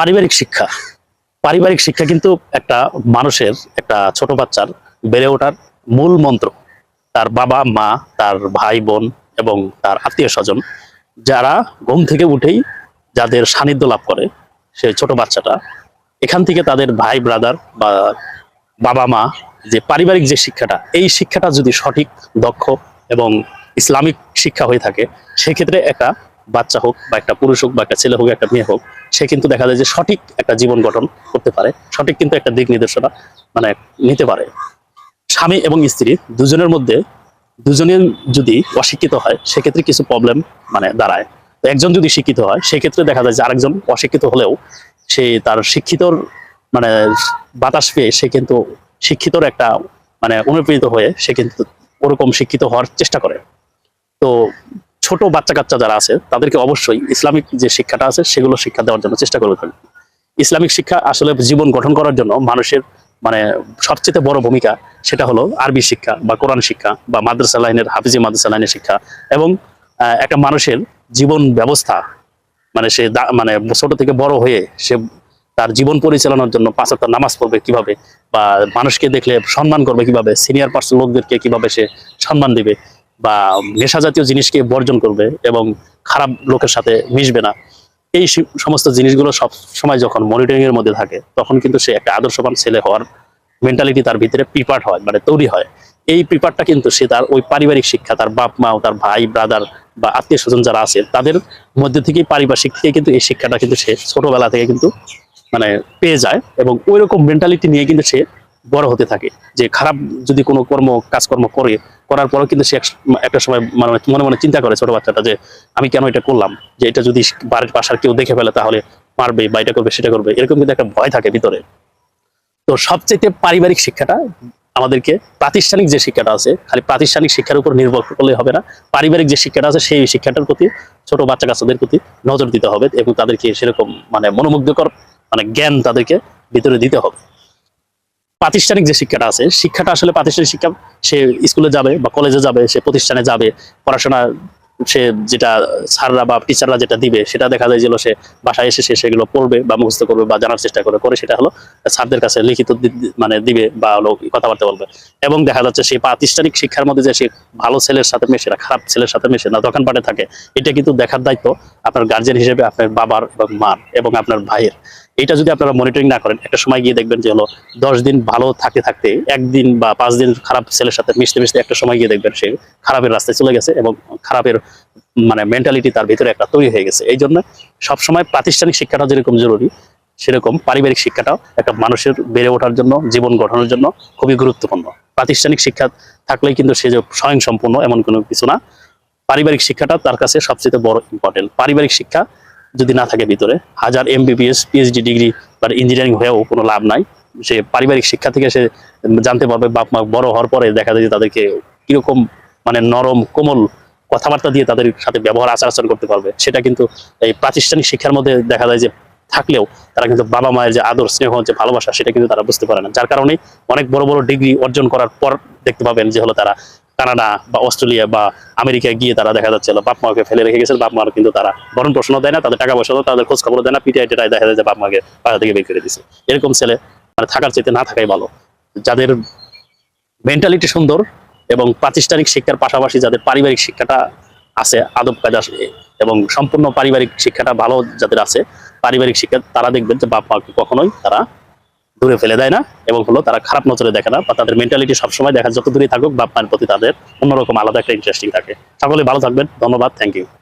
পারিবারিক শিক্ষা। পারিবারিক শিক্ষা কিন্তু একটা মানুষের, একটা ছোট বাচ্চার বেড়ে ওঠার মূল মন্ত্র। তার বাবা, মা, তার ভাই, বোন এবং তার আত্মীয় স্বজন যারা ঘুম থেকে উঠেই যাদের সান্নিধ্য লাভ করে, সেই ছোট বাচ্চাটা এখান থেকে তাদের ভাই ব্রাদার বা বাবা, মা যে পারিবারিক যে শিক্ষাটা, এই শিক্ষাটা যদি সঠিক, দক্ষ এবং ইসলামিক শিক্ষা হয়ে থাকে, সেক্ষেত্রে একটা বাচ্চা হোক বা একটা পুরুষ হোক বা একটা ছেলে হোক, একটা মেয়ে হোক সে কিন্তু দেখা যায় যে সঠিক একটা জীবন গঠন করতে পারে, সঠিক কিন্তু একটা দিক নির্দেশনা মানে নিতে পারে। স্বামী এবং স্ত্রী দুজনের মধ্যে দুজনে যদি অশিক্ষিত হয়, সেক্ষেত্রে কিছু প্রবলেম মানে দাঁড়ায়। তো একজন যদি শিক্ষিত হয়, সেক্ষেত্রে দেখা যায় যে আরেকজন অশিক্ষিত হলেও সে তার শিক্ষিতর মানে বাতাস পেয়ে সে কিন্তু শিক্ষিতর একটা মানে অনুপ্রেরিত হয়ে সে কিন্তু ওরকম শিক্ষিত হওয়ার চেষ্টা করে। তো ছোট বাচ্চা কাচ্চা যারা আছে, তাদেরকে অবশ্যই ইসলামিক যে শিক্ষাটা আছে, সেগুলো শিক্ষা দেওয়ার জন্য চেষ্টা করে থাকবে ইসলামিক শিক্ষা আসলে জীবন গঠন করার জন্য মানুষের মানে সবচেয়ে বড় ভূমিকা সেটা হলো আরবি শিক্ষা বা কোরআন শিক্ষা বা মাদ্রাসা লাইনের, হাফিজি মাদ্রাসা লাইনের শিক্ষা এবং একটা মানুষের জীবন ব্যবস্থা। মানে সে মানে ছোট থেকে বড় হয়ে সে তার জীবন পরিচালনার জন্য পাঁচ ওয়াক্ত নামাজ পড়বে কীভাবে বা মানুষকে দেখলে সম্মান করবে কীভাবে সিনিয়র পার্সন লোকদেরকে কীভাবে সে সম্মান দিবে বা নেশা জাতীয় জিনিসকে বর্জন করবে এবং খারাপ লোকের সাথে মিশবে না, এই সমস্ত জিনিসগুলো সব সময় যখন মনিটরিং এর মধ্যে থাকে, তখন কিন্তু সে একটা আদর্শবান ছেলে হওয়ার মেন্টালিটি তার ভিতরে প্রিপার্ট হয় মানে তৈরি হয়। এই প্রিপারটা কিন্তু সে তার ওই পারিবারিক শিক্ষা, তার বাপ মা তার ভাই ব্রাদার বা আত্মীয় স্বজন যারা আছে, তাদের মধ্যে থেকেই পারিপার্শ্বিক থেকে কিন্তু এই শিক্ষাটা কিন্তু সে ছোটবেলা থেকে কিন্তু মানে পেয়ে যায় এবং ওই রকম মেন্টালিটি নিয়ে কিন্তু সে বড় হতে থাকে যে খারাপ যদি কোনো কর্ম, কাজকর্ম করে করার পরেও কিন্তু সে একটা সময় মানে মনে মনে চিন্তা করে ছোট বাচ্চাটা যে আমি কেন এটা করলাম? যে এটা যদি বাড়ির পাশার কেউ দেখে ফেলে তাহলে মারবে বা এটা করবে, সেটা করবে। এরকম কিন্তু একটা ভয় থাকে ভিতরে। তো সবচেয়ে পারিবারিক শিক্ষাটা আমাদেরকে প্রাতিষ্ঠানিক যে শিক্ষাটা আছে, খালি প্রাতিষ্ঠানিক শিক্ষার উপর নির্ভর করলে হবে না। পারিবারিক যে শিক্ষাটা আছে, সেই শিক্ষাটার প্রতি ছোট বাচ্চা কাচ্চাদের প্রতি নজর দিতে হবে এবং তাদেরকে সেরকম মানে মনোমুগ্ধকর মানে জ্ঞান তাদেরকে ভিতরে দিতে হবে। প্রাতিষ্ঠানিক যে শিক্ষাটা আছে, শিক্ষাটা আসলে প্রাতিষ্ঠানিক শিক্ষা, সে স্কুলে যাবে বা কলেজে যাবে, সে প্রতিষ্ঠানে যাবে, পড়াশোনা সে যেটা স্যাররা বা টিচাররা যেটা দিবে, সেটা দেখা যায় যে সে বাসায় এসে সে সেগুলো পড়বে বা মুখস্থ করবে বা জানার চেষ্টা করবে করে সেটা হলো স্যারদের কাছে লিখিত মানে দিবে বা হলো কথাবার্তা বলবে। এবং দেখা যাচ্ছে সেই প্রাতিষ্ঠানিক শিক্ষার মধ্যে যে সে ভালো ছেলের সাথে মেশে না, খারাপ ছেলের সাথে মেশে না, দোকানপাটে থাকে, এটা কিন্তু দেখার দায়িত্ব আপনার গার্জেন হিসেবে আপনার বাবার এবং মার এবং আপনার ভাইয়ের। এটা যদি আপনারা মনিটরিং না করেন, একটা সময় গিয়ে দেখবেন যে হলো দশ দিন ভালো থাকতে থাকতে, একদিন বা পাঁচ দিন খারাপ ছেলের সাথে মিশতে মিশতে একটা সময় গিয়ে দেখবেন সে খারাপের রাস্তায় চলে গেছে এবং খারাপের মানে মেন্টালিটি তার ভিতরে একটা তৈরি হয়ে গেছে। এই জন্য সবসময় প্রাতিষ্ঠানিক শিক্ষাটা যেরকম জরুরি, সেরকম পারিবারিক শিক্ষাটাও একটা মানুষের বেড়ে ওঠার জন্য, জীবন গঠনের জন্য খুবই গুরুত্বপূর্ণ। প্রাতিষ্ঠানিক শিক্ষা থাকলেই কিন্তু সে যে স্বয়ং সম্পূর্ণ এমন কোনো কিছু না। পারিবারিক শিক্ষাটা তার কাছে সবচেয়ে বড় ইম্পর্টেন্ট পারিবারিক শিক্ষা যদি না থাকে ভিতরে, হাজার এমবিবিএস পিএইচডি ডিগ্রি বা ইঞ্জিনিয়ারিং হয়েও কোনো লাভ নাই। সে পারিবারিক শিক্ষা থেকে সে জানতে পারবে, বাপ মা বড় হওয়ার পরে দেখা যায় যে তাদেরকে কীরকম মানে নরম, কোমল কথাবার্তা দিয়ে তাদের সাথে ব্যবহার আচার আচরণ করতে পারবে। সেটা কিন্তু এই প্রাতিষ্ঠানিক শিক্ষার মধ্যে দেখা যায় যে থাকলেও তারা কিন্তু বাবা মায়ের যে আদর, স্নেহ, যে ভালোবাসা, সেটা কিন্তু তারা বুঝতে পারে না। যার কারণে অনেক বড় বড় ডিগ্রি অর্জন করার পর দেখতে পাবেন যে হলো তারা কানাডা বা অস্ট্রেলিয়া বা আমেরিকায় গিয়ে তারা দেখা যাচ্ছে বাপ মাকে ফেলে রেখে গেছে, বাপ মার কিন্তু তারা বরণ প্রশ্ন দেয় না, তাদের টাকা পয়সা তাদের খোঁজ খবর দেয় না পিটিআই টেটাই দেখা যায় যে বাপ মাকে বাসা থেকে বের করে দিছে এরকম ছেলে মানে থাকার চাইতে না থাকাই ভালো। যাদের মেন্টালিটি সুন্দর এবং প্রাতিষ্ঠানিক শিক্ষার পাশাপাশি যাদের পারিবারিক শিক্ষাটা আছে, আদব কায়দা এবং সম্পূর্ণ পারিবারিক শিক্ষাটা ভালো যাদের আছে, পারিবারিক শিক্ষা, তারা দেখবেন যে বাপ মাকে কখনোই তারা দূরে ফেলে দেয় না এবং হলো তারা খারাপ নজরে দেখে না বা তাদের মেন্টালিটি সবসময় দেখা যত দূরেই থাকুক বাপ মায়ের প্রতি তাদের অন্যরকম আলাদা একটা ইন্টারেস্টিং থাকে। সকলে ভালো থাকবেন। ধন্যবাদ। Thank you